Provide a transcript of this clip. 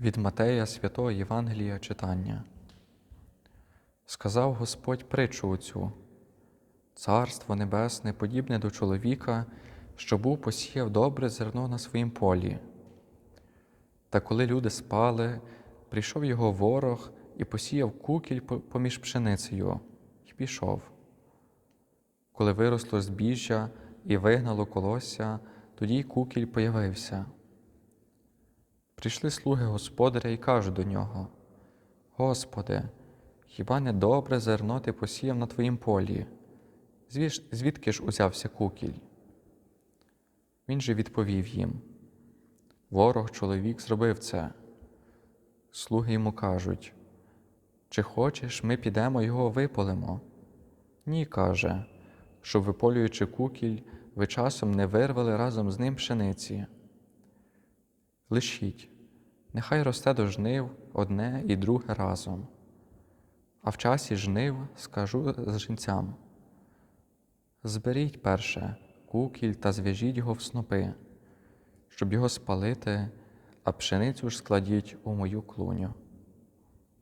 Від Матея святого Євангелія читання. Сказав Господь притчу оцю. Царство небесне подібне до чоловіка, що був посіяв добре зерно на своїм полі. Та коли люди спали, прийшов його ворог і посіяв кукіль поміж пшеницею, і пішов. Коли виросло збіжжя і вигнало колосся, тоді й кукіль появився. Прийшли слуги господаря і кажуть до нього: Господи, хіба не добре зерно ти посіяв на твоїм полі? Звідки ж узявся кукіль? Він же відповів їм: Ворог чоловік зробив це. Слуги йому кажуть: Чи хочеш, ми підемо його виполимо? Ні, каже, щоб, виполюючи кукіль, ви часом не вирвали разом з ним пшениці. Лишіть, нехай росте до жнив одне і друге разом. А в часі жнив скажу жінцям: Зберіть перше кукіль та зв'яжіть його в снопи, щоб його спалити, а пшеницю ж складіть у мою клуню.